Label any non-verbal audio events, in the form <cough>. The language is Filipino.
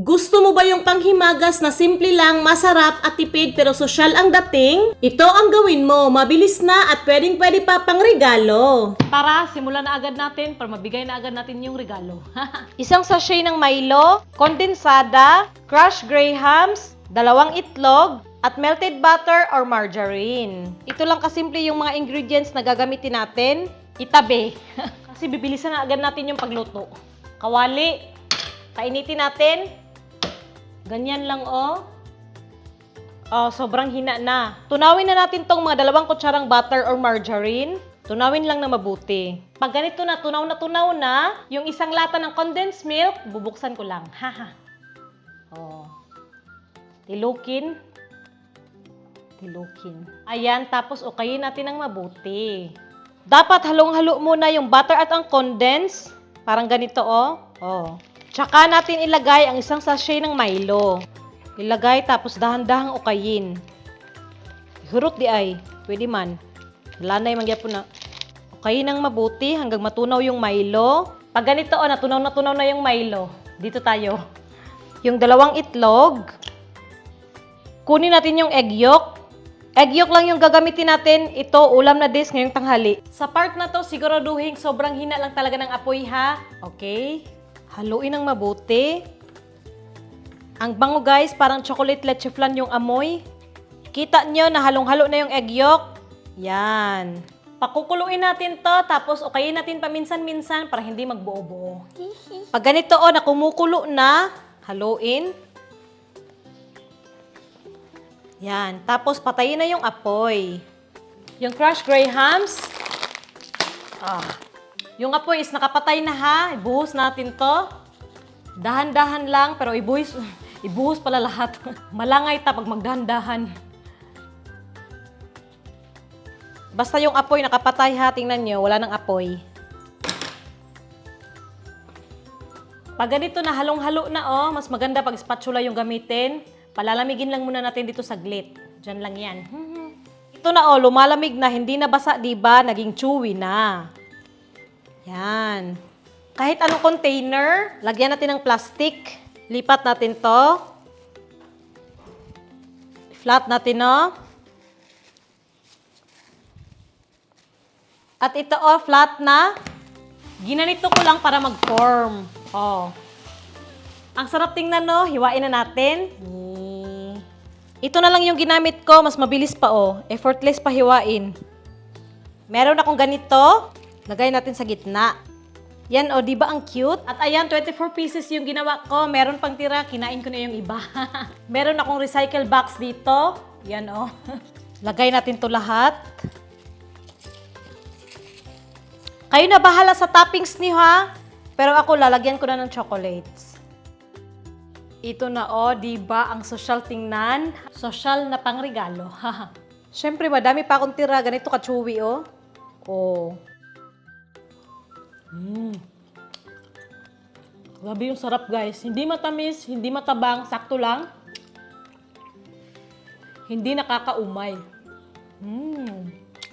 Gusto mo ba yung panghimagas na simple lang, masarap at tipid pero sosyal ang dating? Ito ang gawin mo, mabilis na at pwedeng pwede pa pang regalo. Tara, simulan na agad natin para mabigay na agad natin yung regalo. <laughs> Isang sachet ng Milo, kondensada, crushed grahams, dalawang itlog, at melted butter or margarine. Ito lang kasimple yung mga ingredients na gagamitin natin. Itabi. <laughs> Kasi bibilisan na agad natin yung pagluto. Kawali. Kainitin natin. Ganyan lang oh. Oh, sobrang hina na. Tunawin na natin tong mga dalawang kutsarang butter or margarine. Tunawin lang na mabuti. Pag ganito na, tunaw na tunaw na, yung isang lata ng condensed milk, bubuksan ko lang. Haha. Oh. Tilukin. Tilukin. Ayan, tapos ukayin natin ng mabuti. Dapat halong-halo muna yung butter at ang condense. Parang ganito, oh. Oh. Tsaka natin ilagay ang isang sachet ng Milo. Ilagay tapos dahan-dahang ukayin. Hurot di ay. Pwede man. Lanay mangyapon na. Ukayin ng mabuti hanggang matunaw yung Milo. Pag ganito, oh, natunaw na tunaw na yung Milo. Dito tayo. Yung dalawang itlog. Kunin natin yung egg yolk. Egg yolk lang yung gagamitin natin. Ito, ulam na dish ngayong tanghali. Sa part na to, siguraduhin sobrang hina lang talaga ng apoy ha. Okay? Haluin ng mabuti. Ang bango guys, parang chocolate leche flan yung amoy. Kita nyo na halong-halo na yung egg yolk. Yan. Pakukuluin natin to, tapos ukayin natin paminsan-minsan para hindi magbuo-buo. Pag ganito o, na kumukulo na, haluin. Yan. Tapos patayin na yung apoy. Yung crushed grahams. Ah. Yung apoy is nakapatay na ha. Ibuhos natin to. Dahan-dahan lang, pero ibuhos, <laughs> ibuhos pala lahat. <laughs> Malangay ta pag magdahan-dahan. Basta yung apoy nakapatay ha, tingnan nyo, wala nang apoy. Pag ganito na halong-halo na oh, mas maganda pag spatula yung gamitin. Palalamigin lang muna natin dito saglit. Diyan lang yan. <laughs> Ito na oh, lumalamig na, hindi na basa, di ba? Naging chewy na. Yan. Kahit anong container, lagyan natin ng plastic. Lipat natin to. Flat natin, no? At ito, oh, flat na. Ginanito ko lang para mag-form. Oh. Ang sarap tingnan, no? Hiwain na natin. Mm. Ito na lang yung ginamit ko. Mas mabilis pa, oh. Effortless pa hiwain. Meron akong ganito. Lagay natin sa gitna. Yan, oh, di ba ang cute? At ayan, 24 pieces yung ginawa ko. Meron pang tira, kinain ko na yung iba. <laughs> Meron akong recycle box dito. Yan, oh. <laughs> Lagay natin to lahat. Kayo na bahala sa toppings niyo, ha? Pero ako, lalagyan ko na ng chocolates. Ito na, oh, di ba ang social tingnan? Social na pangregalo. <laughs> Siyempre, madami pa akong tira. Ganito ka-chewy, oh. Oh. Mm. Grabe yung sarap guys. Hindi matamis, hindi matabang, sakto lang. Hindi nakakaumay. Mm.